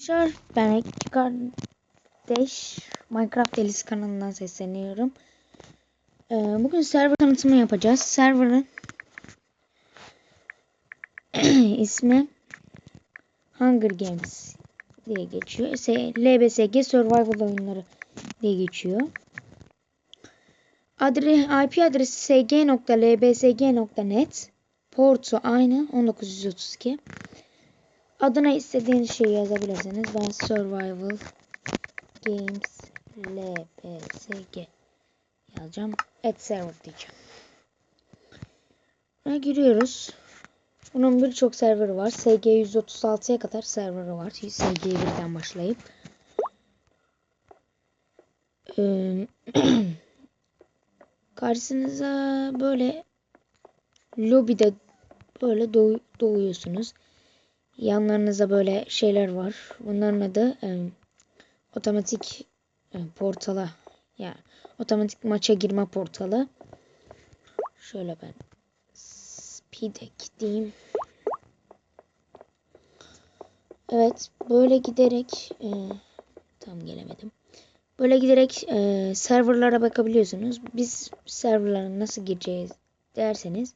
Arkadaşlar ben Ekçi kardeş Minecraft Delisi kanalından sesleniyorum. Ee, bugün server tanıtımı yapacağız. Server'ın ismi Hunger Games diye geçiyor. LBSG Survival oyunları diye geçiyor. Adre IP adresi sg.lbsg.net Portu aynı 1932. Adına istediğiniz şeyi yazabilirsiniz. Ben Survival Games LPSG yazacağım. Add server diyeceğim. Buna giriyoruz. Bunun birçok serveri var. SG 136'ya kadar serveri var. SG 1'den başlayıp. Ee, karşınıza böyle lobide böyle doğ doğuyorsunuz. Yanlarınızda böyle şeyler var. Bunların adı e, otomatik e, portala yani otomatik maça girme portalı. Şöyle ben speed'e gideyim. Evet böyle giderek e, tam gelemedim. Böyle giderek e, serverlara bakabiliyorsunuz. Biz serverlara nasıl gireceğiz derseniz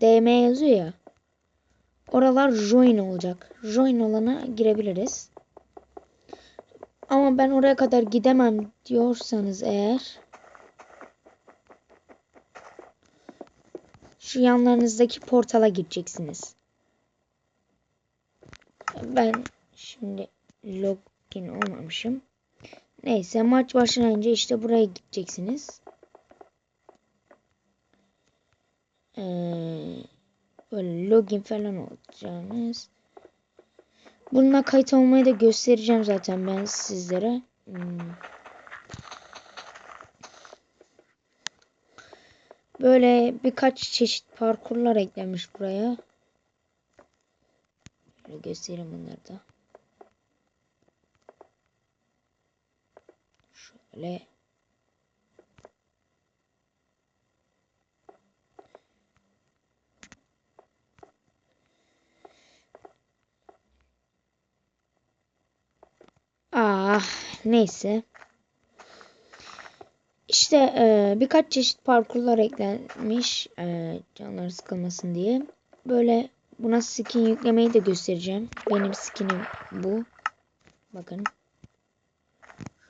DM yazıyor ya. Oralar join olacak. Join olana girebiliriz. Ama ben oraya kadar gidemem diyorsanız eğer şu yanlarınızdaki portala gideceksiniz. Ben şimdi login olmamışım. Neyse maç başlayınca işte buraya gideceksiniz. Böyle login falan olacağınız. Bununla kayıt olmayı da göstereceğim zaten ben sizlere. Hmm. Böyle birkaç çeşit parkurlar eklemiş buraya. Böyle göstereyim bunları da. Şöyle. Neyse. İşte e, birkaç çeşit parkurlar eklenmiş e, canları sıkılmasın diye. Böyle buna skin yüklemeyi de göstereceğim. Benim skinim bu. Bakın.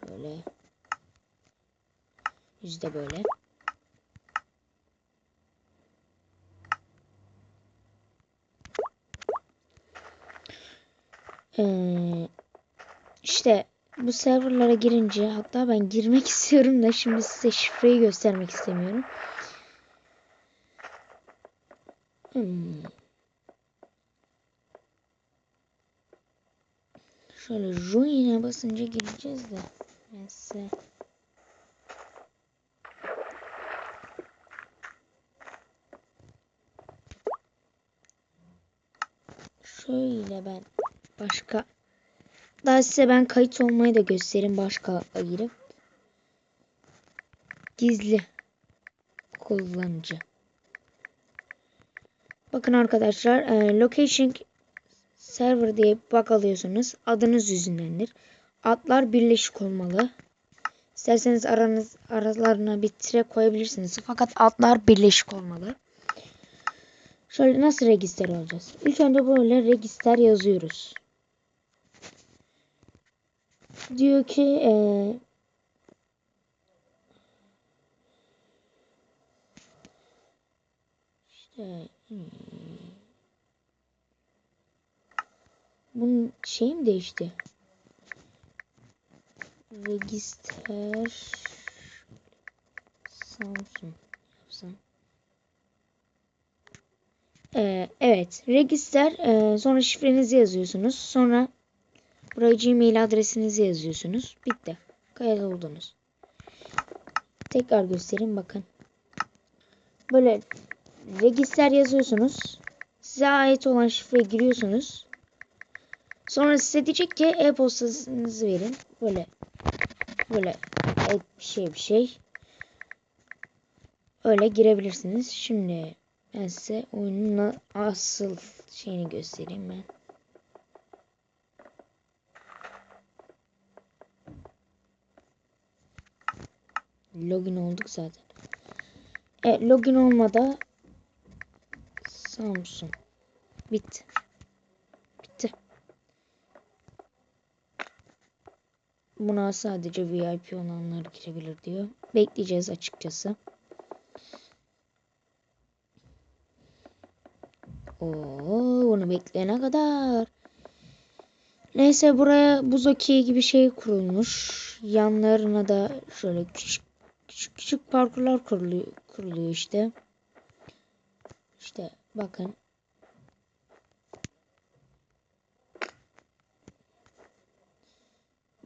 Şöyle. Yüzde böyle. Ee, işte bu serverlara girince hatta ben girmek istiyorum da şimdi size şifreyi göstermek istemiyorum. Hmm. Şöyle join'e basınca gireceğiz de. Ben size Şöyle ben başka daha size ben kayıt olmayı da göstereyim başka girip. Gizli kullanıcı. Bakın arkadaşlar e, location server diye bak alıyorsunuz. Adınız yüzündendir. Adlar birleşik olmalı. İsterseniz aranız aralarına bir tire koyabilirsiniz. Fakat adlar birleşik olmalı. Şöyle nasıl register olacağız? İlk önce böyle register yazıyoruz. Diyor ki e, işte hmm, bunun şey mi değişti? Register Samsung yapsam. Ee, evet. Register. E, sonra şifrenizi yazıyorsunuz. Sonra buraya Gmail adresinizi yazıyorsunuz. Bitti. Kayıt oldunuz. Tekrar göstereyim bakın. Böyle register yazıyorsunuz. Size ait olan şifreyi giriyorsunuz. Sonra size diyecek ki e-postanızı verin. Böyle böyle bir şey bir şey. Öyle girebilirsiniz. Şimdi ben size oyunun asıl şeyini göstereyim ben. Login olduk zaten. E, login olmadı. Samsung. Bitti. Bitti. Buna sadece VIP olanlar girebilir diyor. Bekleyeceğiz açıkçası. Oo, bunu bekleyene kadar. Neyse buraya buz okeyi gibi şey kurulmuş. Yanlarına da şöyle küçük küçük, küçük parkurlar kuruluyor, kuruluyor işte. İşte bakın.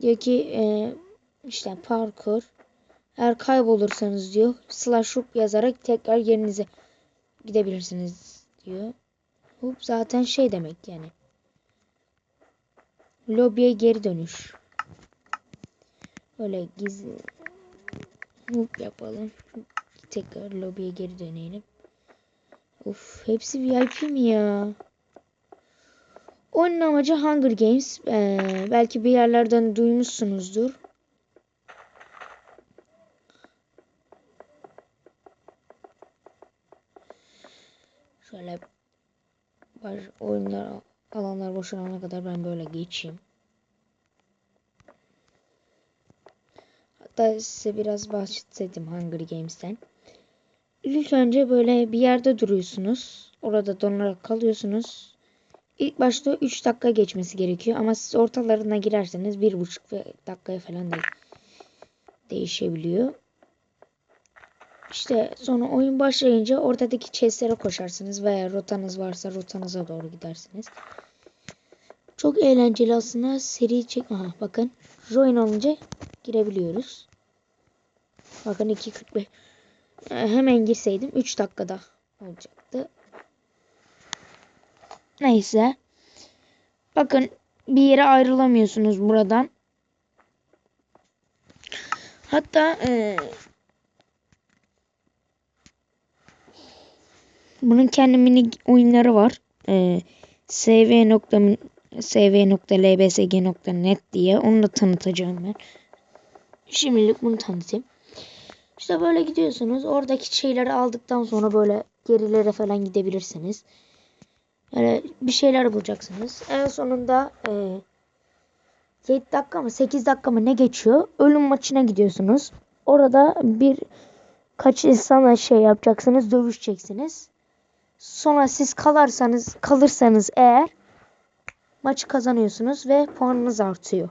Diyor ki e, işte parkur. Eğer kaybolursanız diyor slash hoop yazarak tekrar yerinize gidebilirsiniz diyor. Hoop zaten şey demek yani. Lobiye geri dönüş. Böyle gizli hoop yapalım. Tekrar lobiye geri dönelim. Of hepsi VIP mi ya? Oyunun amacı Hunger Games. Ee, belki bir yerlerden duymuşsunuzdur. Şöyle oyunlar alanlar boşalana kadar ben böyle geçeyim. Hatta size biraz bahsettim Hunger Games'ten. İlk önce böyle bir yerde duruyorsunuz. Orada donarak kalıyorsunuz. İlk başta 3 dakika geçmesi gerekiyor ama siz ortalarına girerseniz 1,5 dakikaya falan da değişebiliyor. İşte sonra oyun başlayınca ortadaki chestlere koşarsınız veya rotanız varsa rotanıza doğru gidersiniz. Çok eğlenceli aslında seri çek. Aha bakın. Join olunca girebiliyoruz. Bakın 2.45. Hemen girseydim 3 dakikada olacaktı. Neyse. Bakın bir yere ayrılamıyorsunuz buradan. Hatta e, bunun kendi mini oyunları var. E, sv. sv.lbsg.net diye onu da tanıtacağım ben. Şimdilik bunu tanıtayım. İşte böyle gidiyorsunuz. Oradaki şeyleri aldıktan sonra böyle gerilere falan gidebilirsiniz. Yani bir şeyler bulacaksınız. En sonunda e, 7 dakika mı 8 dakika mı ne geçiyor? Ölüm maçına gidiyorsunuz. Orada bir kaç insana şey yapacaksınız, dövüşeceksiniz. Sonra siz kalarsanız, kalırsanız eğer maçı kazanıyorsunuz ve puanınız artıyor.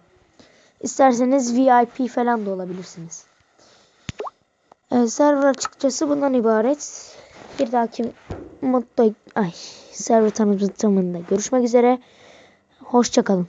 İsterseniz VIP falan da olabilirsiniz. Ee, server açıkçası bundan ibaret. Bir dahaki modda ay server tanıtımında görüşmek üzere. Hoşçakalın.